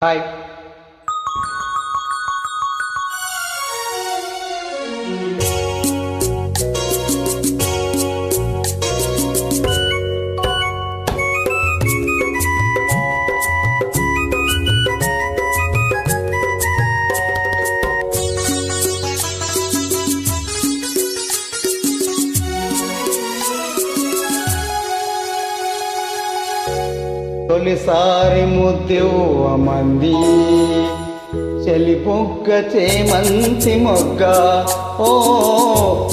Hi. తొలిసారి ముద్దువమంది చెలిపొగ్గ చేమంతి మొగ్గ. ఓ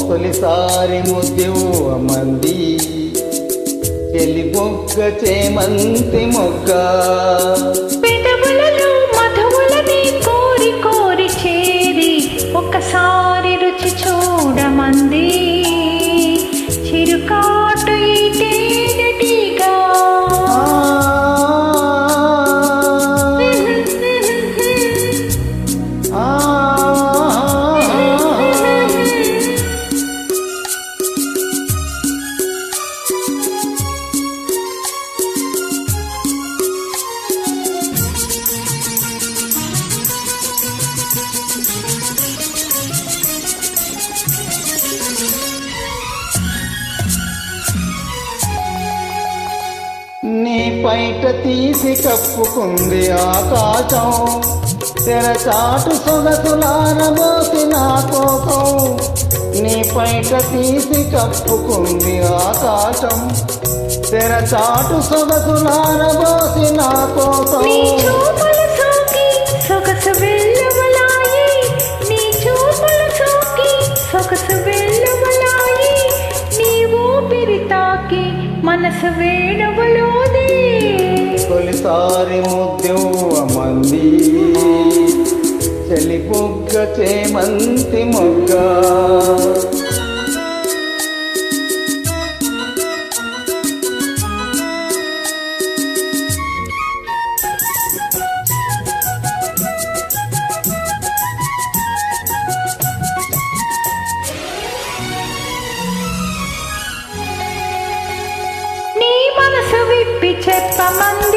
తొలిసారి ముద్దువమంది చెలిపొగ్గ చేమంతి మొగ్గ. పైట తీసి కప్పుకుంది ఆకాశం. తెరచాటు సొగసులారబోసి నా కోపం నీ పైట తీసి కప్పుకుంది ఆకాశం. తెరచాటు సొగసులారబోసి నా కోపం సొగసు వెళ్ళవలాయి నీ చూపుల సోకి సొగసు వెళ్ళవలాయి నీ ఊపిరి తాకి మనసు వేణువులోదే తొలిసారి ముద్యమంది ముద్దువమంది చెలిపొగ్గ చేమంతి మొగ్గ. నీ మనసు చెప్పమంది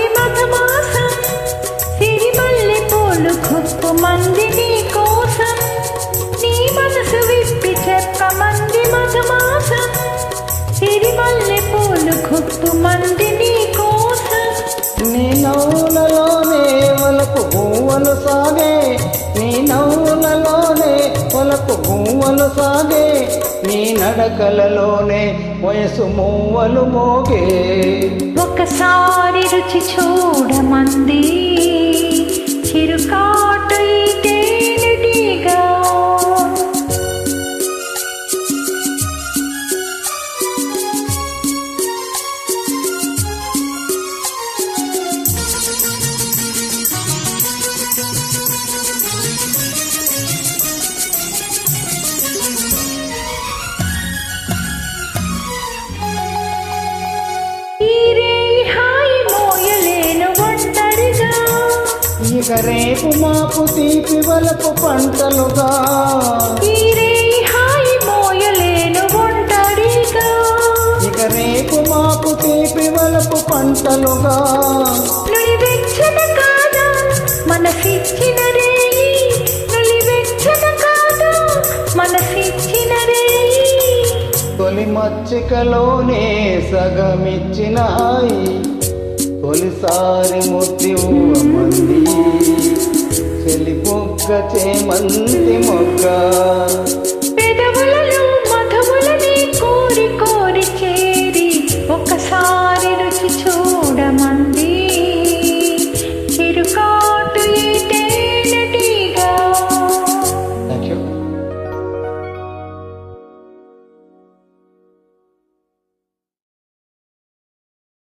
సాగే నీ నవ్వులలోనే వలకు పువ్వులు సాగే నీ నడకలలోనే వయసు మూవలు మోగే. ఒకసారి రుచి చూడమంది చిరుకా ఇక రేపు మాపు తీపి వలపు పంటలుగా. ఇక రేపు మాపు తీపి వలపు పంటలుగా. మనసిచ్చిన తొలి మచ్చికలోనే సగమిచ్చిన తొలిసారి మూర్తి మంది చెలి పొగ్గ చేమంతి మొక్క. పెదవులలో